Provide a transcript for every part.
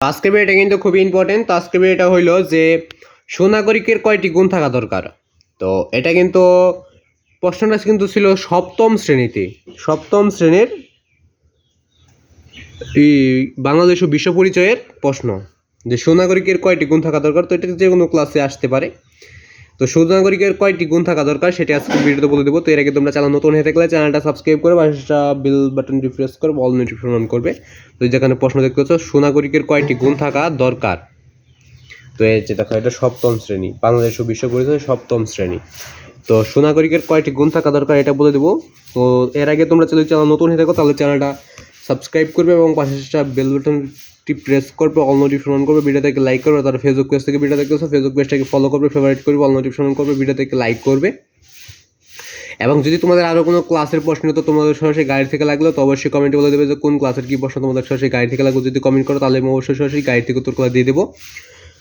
আজকের এটা কিন্তু খুবই ইম্পর্টেন্ট তো আজকে এটা হইল যে, সুনাগরিকের কয়টি গুণ থাকা দরকার? তো এটা কিন্তু প্রশ্নটা কিন্তু ছিল সপ্তম শ্রেণীতে। সপ্তম শ্রেণির বাংলাদেশ ও বিশ্ব পরিচয়ের প্রশ্ন। যে সুনাগরিকের কয়টি গুণ থাকা দরকার? তো এটা যে কোনো ক্লাসে আসতে পারে। তো সুনাগরিকের কয়েকটি গুণ থাকা দরকার সেটা আজকে ভিডিওতে বলে দেবো। তো এর আগে তোমরা চ্যানেল নতুন হয়ে থাকলে চ্যানেলটা সাবস্ক্রাইব করে পাশেটা বেল বাটনটি প্রেস করে অল নোটিফিকেশন অন করবে। তো যেখানে প্রশ্ন দেখতে পাচ্ছ সুনাগরিকের কয়েকটি গুণ থাকা দরকার? তো এই যে দেখো, এটা সপ্তম শ্রেণি, বাংলাদেশ ও বিশ্ব পরিচয় সপ্তম শ্রেণি। তো সুনাগরিকের কয়েকটি গুণ থাকা দরকার এটা বলে দেবো। তো এর আগে তোমরা যদি চ্যানেল নতুন হয়ে থাকো, তাহলে চ্যানেলটা সাবস্ক্রাইব করবে এবং পাশে সেটা বেল বাটনটি প্রেস করবে অল নোটিফিকেশন করবে থেকে লাইক করবে, তারা ফেসবুক পেজ থেকে ভিডিও দেখতেছো ফেসবুক পেজটাকে ফলো করবে ফেভারিট করবে অল নোটিফিকেশন করবে থেকে লাইক করবে। এবং যদি তোমাদের আরও কোনো ক্লাসের প্রশ্ন তো তোমাদের সরাসরি গাড়ি থেকে লাগল, তো অবশ্যই কমেন্টে বলে দেবে যে কোন ক্লাসের কী প্রশ্ন তোমাদের সরাসরি গাড়ি থেকে লাগবে যদি কমেন্ট করো, তাহলে আমি অবশ্যই সরাসরি গাড়ি থেকে উত্তর করে দিয়ে দেবো।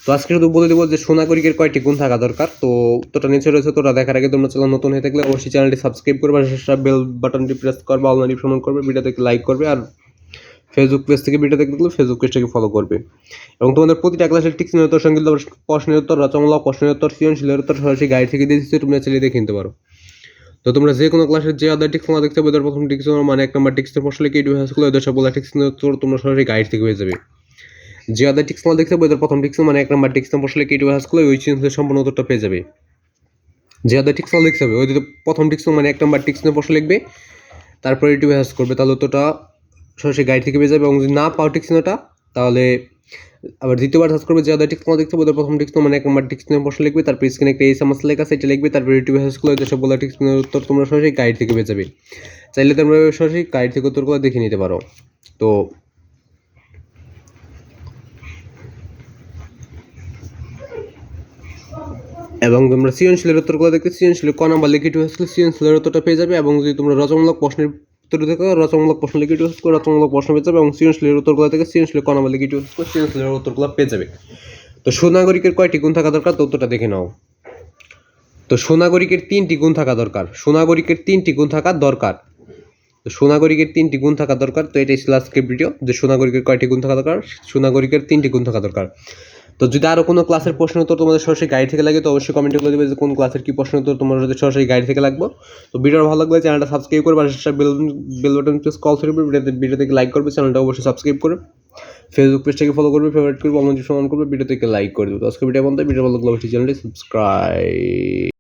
তো আজকে শুধু বলে দেবো যে সোনাগরিকের কয়েকটি গুণ থাকা দরকার। তো উত্তরটা নিচে রয়েছে তোরা দেখার আগে তোমরা চ্যানেল নতুন হয়ে থাকলে অবশ্যই চ্যানেলটি সাবস্ক্রাইব করবে আর সেটা বেল বাটনটি প্রেস করবে অল নোটিফিকেশন করবে ভিডিওটাকে লাইক করবে আর ফেসবুক পেজ থেকে ভিডিও দেখতে গেলে ফেসবুক পেজটাকে ফলো করবে। এবং তোমাদের প্রতিটা ক্লাসের ঠিক উত্তর সংগীত প্রশ্নের উত্তর রচনামূলক প্রশ্নের উত্তর, সৃজনশীলের উত্তর, সরাসরি গাইড থেকে দিয়ে দিচ্ছি তোমরা চালিয়ে দেখে নিতে পারো। তো তোমরা যে কোনো ক্লাসের যে আদার টিক্স দেখতে পাবে তার প্রথম টিক্স মানে এক নম্বর টিক্সের প্রশ্ন লিখে হাসগুলো ওদের সবগুলো টিক্স উত্তর তোমরা সরাসরি গাইড থেকে হয়ে যাবে। যে আদার টিক্স তোমরা দেখতে পাবে, তার প্রথম টিক্স মানে এক নম্বর টিক্সের প্রশ্ন লিখে ইউটিউব করলে ওই চিন্তা সম্পূর্ণ উত্তরটা পেয়ে যাবে। যে আদার টিক্স লিখতে হবে ওই প্রথম টিক্স মানে এক নম্বর টিক্স প্রশ্ন লিখবে, তারপরে ইউটিউব হাস করবে। তাহলে উত্তরটা সরাসরি গাইড থেকে পেয়ে যাবে এবং যদি না পাও টিক্সনোটা তাহলে আবার দ্বিতীয়বার সার্চ করবে যে আদার টিক্স দেখতে পাবে প্রথম টিক্স মানে এক নম্বর টিক্স প্রশ্ন লিখবে, তারপর স্ক্রিনে একটা এই সমস্যা লেখা সেটা লিখবে, তারপর ইউটিউব সার্চ করলে যে সবগুলো টিক্স উত্তর তোমরা সরাসরি গাইড থেকে পেয়ে যাবে। চাইলে তোমরা সরাসরি গাইড থেকে উত্তরগুলো দেখে নিতে পারো। তো এবং তোমরা সৃজনশীলের উত্তরগুলো দেখতে, সৃজনশীল ক নাম্বার লিখিত হয়েছিল সৃজনশীলের উত্তরটা পেয়ে যাবে এবং যদি তোমরা রচনামূলক প্রশ্নের উত্তর দেখো রচনামূলক প্রশ্ন লিখিত হয়েছিল রচনামূলক প্রশ্ন পেয়ে যাবে এবং সৃজনশীলের উত্তরগুলো থেকে সৃজনশীল ক নাম্বার লিখিত হয়েছিল সৃজনশীলের উত্তরগুলো পেয়ে যাবে। তো সুনাগরিকের কয়টি গুণ থাকা দরকার? উত্তরটা দেখে নাও। তো সুনাগরিকের তিনটি গুণ থাকা দরকার। সুনাগরিকের তিনটি গুণ থাকা দরকার। তো সুনাগরিকের তিনটি গুণ থাকা দরকার। তো এটাই ছিল আজকের ভিডিও যে সুনাগরিকের কয়টি গুণ থাকা দরকার? সুনাগরিকের তিনটি গুণ থাকা দরকার। তো যদি আরও কোনো ক্লাসের প্রশ্ন উত্তর তোমাদের সরাসরি গাড়ি থেকে লাগে, তো অবশ্যই কমেন্টে করে দেবে যে কোন ক্লাসের কী প্রশ্ন উত্তর তোমার যদি সরাসরি গাড়ি থেকে লাগবো। তো ভিডিওটা ভালো লাগলে চ্যানেলটা সাবস্ক্রাইব করবে আর bell bell button press call করবে ভিডিওতে ভিডিও থেকে লাইক করবে চ্যানেলটা অবশ্যই সাবস্ক্রাইব করবে ফেসবুক পেজটাকে ফলো করবে ফেভারিট করবে অন্য সমান করবে ভিডিও থেকে লাইক করে দেবে। তো আজকে ভিডিও বন্ধ ভিডিও ভালো লাগলে অবশ্যই চ্যানেলটি সাবস্ক্রাইব